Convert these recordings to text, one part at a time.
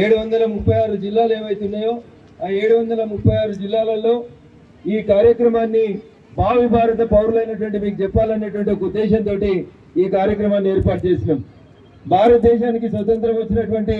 ఏడు వందల ముప్పై ఆరు జిల్లాలు ఏవైతే ఉన్నాయో ఆ ఏడు వందల ముప్పై ఆరు జిల్లాలలో ఈ కార్యక్రమాన్ని భావి భారత పౌరులైనటువంటి మీకు చెప్పాలనేటువంటి ఒక ఉద్దేశంతో ఈ కార్యక్రమాన్ని ఏర్పాటు చేసినాం. భారతదేశానికి స్వతంత్రం వచ్చినటువంటి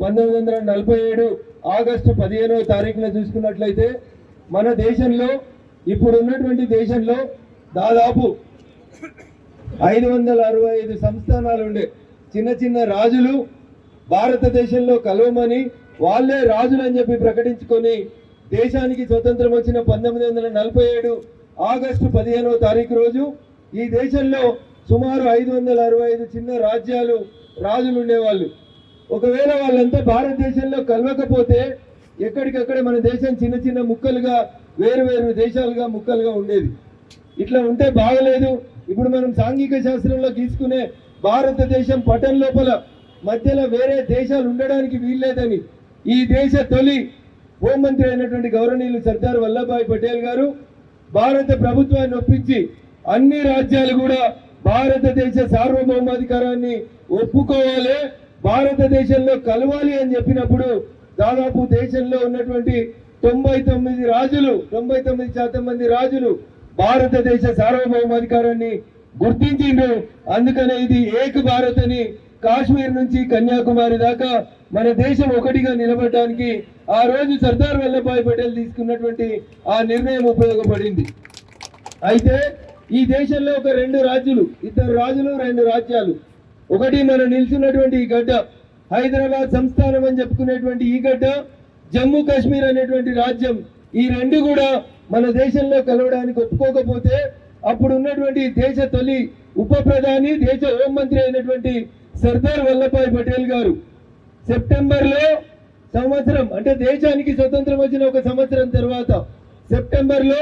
పంతొమ్మిది వందల నలభై ఏడు ఆగస్టు పదిహేనవ తారీఖున చూసుకున్నట్లయితే మన దేశంలో ఇప్పుడు ఉన్నటువంటి దేశంలో దాదాపు ఐదు వందల అరవై ఐదు సంస్థానాలు ఉండే. చిన్న చిన్న రాజులు భారతదేశంలో కలవమని వాళ్ళే రాజులు అని చెప్పి ప్రకటించుకొని దేశానికి స్వతంత్రం వచ్చిన పంతొమ్మిది వందల నలభై ఏడు ఆగస్టు పదిహేనవ తారీఖు రోజు ఈ దేశంలో సుమారు ఐదు వందల అరవై ఐదు చిన్న రాజ్యాలు రాజులు ఉండేవాళ్ళు. ఒకవేళ వాళ్ళంతా భారతదేశంలో కలవకపోతే ఎక్కడికక్కడ మన దేశం చిన్న చిన్న ముక్కలుగా వేరు వేరు దేశాలుగా ముక్కలుగా ఉండేది. ఇట్లా ఉంటే బాగలేదు. ఇప్పుడు మనం సాంఘిక శాస్త్రంలో తీసుకునే భారతదేశం పటం లోపల మధ్యలో వేరే దేశాలు ఉండడానికి వీల్లేదని ఈ దేశ తొలి హోంమంత్రి అయినటువంటి గౌరవనీయులు సర్దార్ వల్లభాయ్ పటేల్ గారు భారత ప్రభుత్వాన్ని ఒప్పించి అన్ని రాజ్యాలు కూడా భారతదేశ సార్వభౌమాధికారాన్ని ఒప్పుకోవాలి భారతదేశంలో కలవాలి అని చెప్పినప్పుడు దాదాపు దేశంలో ఉన్నటువంటి తొంభై తొమ్మిది రాజులు తొంభై తొమ్మిది శాతం మంది రాజులు భారతదేశ సార్వభౌమాధికారాన్ని గుర్తించిండ్రు. అందుకనే ఇది ఏక్ భారత్ అని కాశ్మీర్ నుంచి కన్యాకుమారి దాకా మన దేశం ఒకటిగా నిలబడడానికి ఆ రోజు సర్దార్ వల్లభాయ్ పటేల్ తీసుకున్నటువంటి ఆ నిర్ణయం ఉపయోగపడింది. అయితే ఈ దేశంలో ఒక రెండు రాజులు ఇద్దరు రాజులు రెండు రాజ్యాలు. ఒకటి మనం నిల్చున్నటువంటి ఈ గడ్డ హైదరాబాద్ సంస్థానం అని చెప్పుకునేటువంటి ఈ గడ్డ జమ్మూ కాశ్మీర్ అనేటువంటి రాజ్యం. ఈ రెండు కూడా మన దేశంలో కలవడానికి ఒప్పుకోకపోతే అప్పుడు ఉన్నటువంటి దేశ తొలి ఉప ప్రధాని దేశ హోంమంత్రి అయినటువంటి సర్దార్ వల్లభాయ్ పటేల్ గారు. సెప్టెంబర్లో సంవత్సరం అంటే దేశానికి స్వతంత్రం వచ్చిన ఒక సంవత్సరం తర్వాత సెప్టెంబర్లో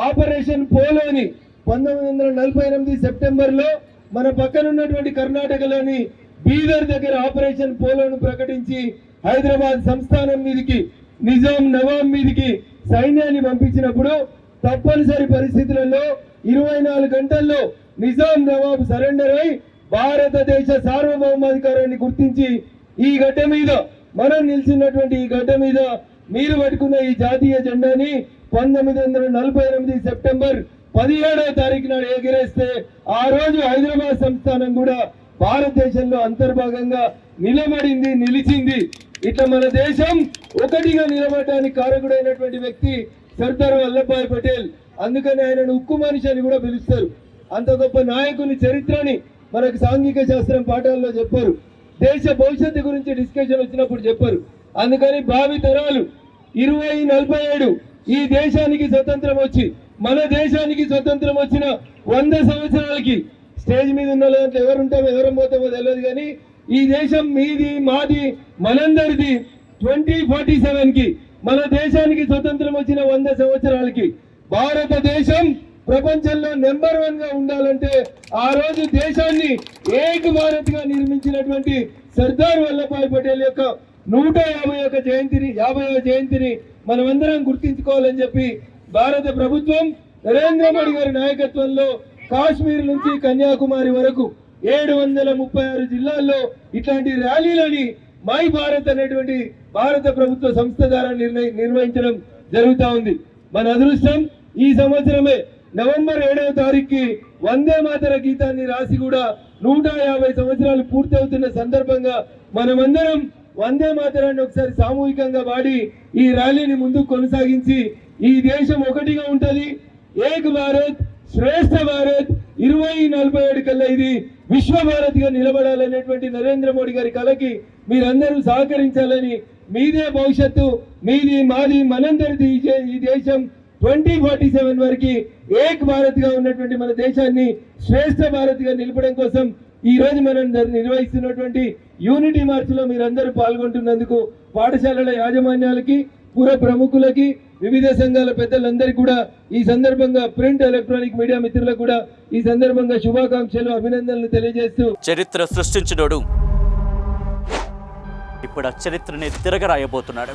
ఆపరేషన్ పోలోని పంతొమ్మిది వందల నలభై ఎనిమిది సెప్టెంబర్లో మన పక్కన ఉన్నటువంటి కర్ణాటకలోని బీదర్ దగ్గర ఆపరేషన్ పోలోను ప్రకటించి హైదరాబాద్ సంస్థానం మీదికి నిజాం నవాబ్ మీదికి సైన్యాన్ని పంపించినప్పుడు తప్పనిసరి పరిస్థితులలో ఇరవై నాలుగు గంటల్లో నిజాం నవాబ్ సరెండర్ అయి భారతదేశ సార్వభౌమాధికారాన్ని గుర్తించి ఈ గడ్డ మీద మనం నిలిచినటువంటి ఈ గడ్డ మీద మీరు పట్టుకున్న ఈ జాతీయ జెండాని పంతొమ్మిది వందల నలభై ఎనిమిది సెప్టెంబర్ పదిహేడవ తారీఖు నాడు ఎగిరేస్తే ఆ రోజు హైదరాబాద్ సంస్థానం కూడా భారతదేశంలో అంతర్భాగంగా నిలబడింది నిలిచింది. ఇట్లా మన దేశం ఒకటిగా నిలబడడానికి కారకుడైనటువంటి వ్యక్తి సర్దార్ వల్లభాయ్ పటేల్. అందుకని ఆయనను ఉక్కు మనిషి అని కూడా పిలుస్తారు. అంత గొప్ప నాయకుని చరిత్రని మనకు సాంఘిక శాస్త్రం పాఠాల్లో చెప్పారు. దేశ భవిష్యత్తు గురించి డిస్కషన్ వచ్చినప్పుడు చెప్పారు. అందుకని భావి తరాలు ఇరవై నలభై ఏడు ఈ దేశానికి స్వతంత్రం వచ్చి మన దేశానికి స్వతంత్రం వచ్చిన వంద సంవత్సరాలకి స్టేజ్ మీద ఉన్న దాంట్లో ఎవరుంటామో ఎవరం పోతామో తెలియదు కానీ ఈ దేశం మీది మాది మనందరిది ట్వంటీ ఫార్టీ సెవెన్కి మన దేశానికి స్వతంత్రం వచ్చిన వంద సంవత్సరాలకి భారతదేశం ప్రపంచంలో నెంబర్ వన్గా ఉండాలంటే ఆ రోజు దేశాన్ని ఏక్ భారత్గా నిర్మించినటువంటి సర్దార్ వల్లభాయ్ పటేల్ యొక్క నూట యాభై ఒక జయంతిని యాభై జయంతిని మనమందరం గుర్తించుకోవాలని చెప్పి భారత ప్రభుత్వం నరేంద్ర మోడీ గారి నాయకత్వంలో కాశ్మీర్ నుంచి కన్యాకుమారి వరకు ఏడు వందల ముప్పై ఆరు జిల్లాల్లో ఇట్లాంటి ర్యాలీలని మై భారత్ అనేటువంటి భారత ప్రభుత్వ సంస్థ ద్వారా నిర్ణయి నిర్వహించడం జరుగుతూ ఉంది. మన అదృష్టం ఈ సంవత్సరమే నవంబర్ ఏడవ తారీఖుకి వందే మాతర గీతాన్ని రాసి కూడా నూట యాభై సంవత్సరాలు పూర్తవుతున్న సందర్భంగా మనమందరం వందే మాతరాన్ని ఒకసారి సామూహికంగా వాడి ఈ ర్యాలీని ముందుకు కొనసాగించి ఈ దేశం ఒకటిగా ఉంటది. ఏక్ భారత్ శ్రేష్ఠ భారత్ ఇరవై నలభై ఏడు కల్లా ఇది విశ్వ భారత్ నిలబడాలనేటువంటి నరేంద్ర మోడీ గారి కలకి మీరందరూ సహకరించాలని మీదే భవిష్యత్తు మీది మాది మనందరిది ఈ దేశం ట్వంటీ ఫార్టీ సెవెన్ వరకు ఏక్ భారత్గా ఉన్నటువంటి మన దేశాన్ని శ్రేష్ఠ భారత్గా నిలపడం కోసం ఈ రోజు మనం నిర్వహిస్తున్నటువంటి యూనిటీ మార్చ్లో మీరందరూ పాల్గొంటున్నందుకు పాఠశాలల యాజమాన్యాలకి పుర ప్రముఖులకి వివిధ సంఘాల పెద్దలందరికీ కూడా ఈ సందర్భంగా ప్రింట్ ఎలక్ట్రానిక్ మీడియా మిత్రులకు కూడా ఈ సందర్భంగా శుభాకాంక్షలు అభినందనలు తెలియజేస్తూ చరిత్ర సృష్టించినోడు. ఇప్పుడు ఆ చరిత్రని తిరగరాయబోతున్నాడు.